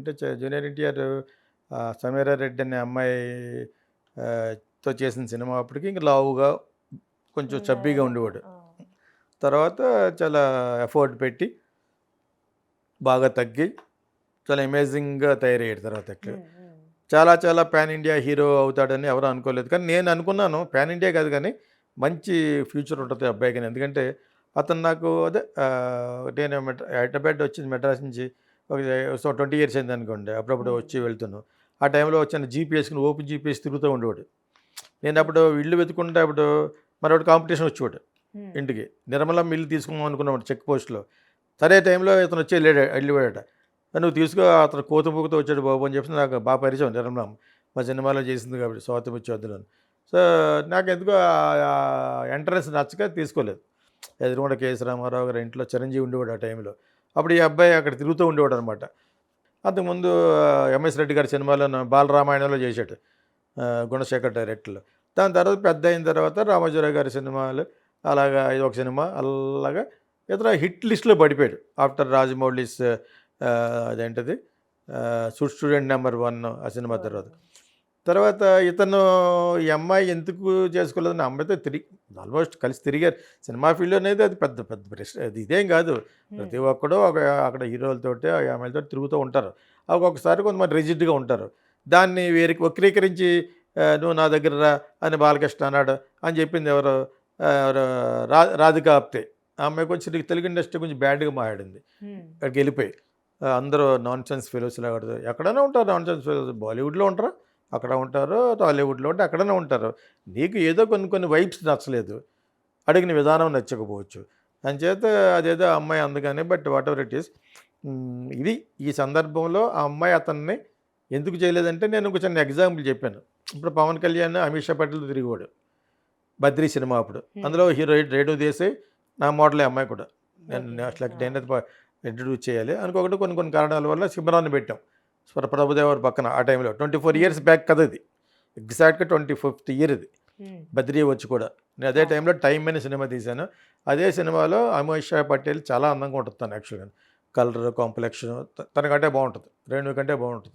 అంటే జూనియర్ ఎన్టీఆర్ సమీరా రెడ్డి అనే అమ్మాయి ఆ, తో చేసిన సినిమా అప్పటికి ఇంకా లావుగా కొంచెం చబ్బీగా ఉండేవాడు. తర్వాత చాలా ఎఫర్ట్ పెట్టి బాగా తగ్గి చాలా అమేజింగ్గా తయారయ్యాడు తర్వాత. చాలా చాలా పాన్ ఇండియా హీరో అవుతాడని ఎవరు అనుకోలేదు కానీ నేను అనుకున్నాను పాన్ ఇండియా కాదు కానీ మంచి ఫ్యూచర్ ఉంటుంది అబ్బాయికి ఎందుకంటే అతను నాకు అదే నేను హైదరాబాద్ వచ్చింది మెడ్రాస్ నుంచి ఒక సో ట్వంటీ ఇయర్స్ అయింది అనుకోండి అప్పుడప్పుడు వచ్చి వెళ్తున్నాను ఆ టైంలో వచ్చిన జీపీఎస్కి ఓపెన్ జీపీఎస్ తిరుగుతూ ఉండేవాడు. నేను అప్పుడు ఇల్లు వెతుకుంటే అప్పుడు మరొకటి కాంపిటీషన్ వచ్చేవాడు. ఇంటికి. నిర్మల మిల్లు తీసుకుందాం అనుకున్నాడు చెక్ పోస్ట్లో. సరే టైంలో ఇతను వచ్చి వెళ్ళాడు వెళ్ళిపోయాడు నువ్వు తీసుకో అతను కోతపూకతో వచ్చాడు బాబు అని చెప్పి నాకు బాగా పరిచయం నిర్మల. మా సినిమాలో చేసింది కాబట్టి స్వాతం వచ్చేద్దును సో నాకు ఎందుకో ఎంట్రన్స్ నచ్చక తీసుకోలేదు. ఎదురుకొండ కేఎస్ రామారావు గారి ఇంట్లో చిరంజీవి ఉండేవాడు ఆ టైంలో. అప్పుడు ఈ అబ్బాయి అక్కడ తిరుగుతూ ఉండేవాడు అనమాట అంతకుముందు ఎంఎస్ రెడ్డి గారి సినిమాలో బాలరామాయణంలో చేశాడు గుణశేఖర్ డైరెక్టర్లో దాని తర్వాత పెద్ద అయిన తర్వాత రామోజీరావు గారి సినిమాలు అలాగా ఇది ఒక సినిమా అలాగా ఇతర హిట్ లిస్ట్లో పడిపోయాడు. ఆఫ్టర్ రాజమౌళిస్ ఆ, అదేంటది స్టూడెంట్ నెంబర్ వన్ ఆ సినిమా తర్వాత. తర్వాత ఇతను ఈ అమ్మాయి ఎందుకు చేసుకోలేదని అమ్మాయితో తిరిగి ఆల్మోస్ట్ కలిసి తిరిగారు. సినిమా ఫీల్డ్ అనేది అది పెద్ద పెద్ద ప్రెస్ అది ఇదేం కాదు. ప్రతి ఒక్కడు ఒక అక్కడ హీరోలతోటి ఆ అమ్మాయిలతో తిరుగుతూ ఉంటారు. ఒక్కొక్కసారి కొంతమంది రిజిడ్గా ఉంటారు. దాన్ని వేరికి వక్రీకరించి నువ్వు నా దగ్గర రా అని బాలకృష్ణ అన్నాడు అని చెప్పింది ఎవరు? రా రాధిక ఆప్తే ఆ అమ్మాయి కొంచెం తెలుగు ఇండస్ట్రీ కొంచెం బ్యాడ్గా మాట్లాడింది ఉమ్. అక్కడికి వెళ్ళిపోయి అందరూ నాన్ సెన్స్ ఫెలోస్ లాగా. ఎక్కడైనా ఉంటారు నాన్ సెన్స్ ఫెలోస్. బాలీవుడ్లో ఉంటారు? అక్కడ ఉంటారు టాలీవుడ్లో ఉంటే అక్కడనే ఉంటారు. నీకు ఏదో కొన్ని కొన్ని వైబ్స్ నచ్చలేదు. అడిగిన విధానం నచ్చకపోవచ్చు. అంచేత అదేదో ఆ అమ్మాయి అందగానే but whatever it is ఇది ఈ సందర్భంలో ఆ అమ్మాయి అతన్ని ఎందుకు చేయలేదంటే నేను ఒక చిన్న ఎగ్జాంపుల్ చెప్పాను. ఇప్పుడు పవన్ కళ్యాణ్ అమిత్ షా పటేల్ తిరిగివాడు. బద్రీ సినిమా అప్పుడు. అందులో హీరో రేణు దేశాయ్ నా మోడలే అమ్మాయి కూడా. నేను. అసలు నేను ఇంట్రడ్యూస్ చేయాలి. అనుకోకుండా కొన్ని కొన్ని కారణాల వల్ల సిమరాన్ని పెట్టాం. ప్రభుదేవర్ పక్కన ఆ టైంలో. ట్వంటీ ఫోర్ ఇయర్స్ బ్యాక్ కదా ఇది. ఎగ్జాక్ట్గా ట్వంటీ ఫిఫ్త్ ఇయర్ ఇది. ఉమ్. బద్రీ వచ్చి కూడా. నేను అదే టైంలో టైం అనే సినిమా తీశాను. అదే సినిమాలో అమిత్ షా పటేల్ చాలా అందంగా ఉంటుంది తను యాక్చువల్గా కలర్ కాంప్లెక్షన్ తనకంటే బాగుంటుంది. రేణు కంటే బాగుంటుంది.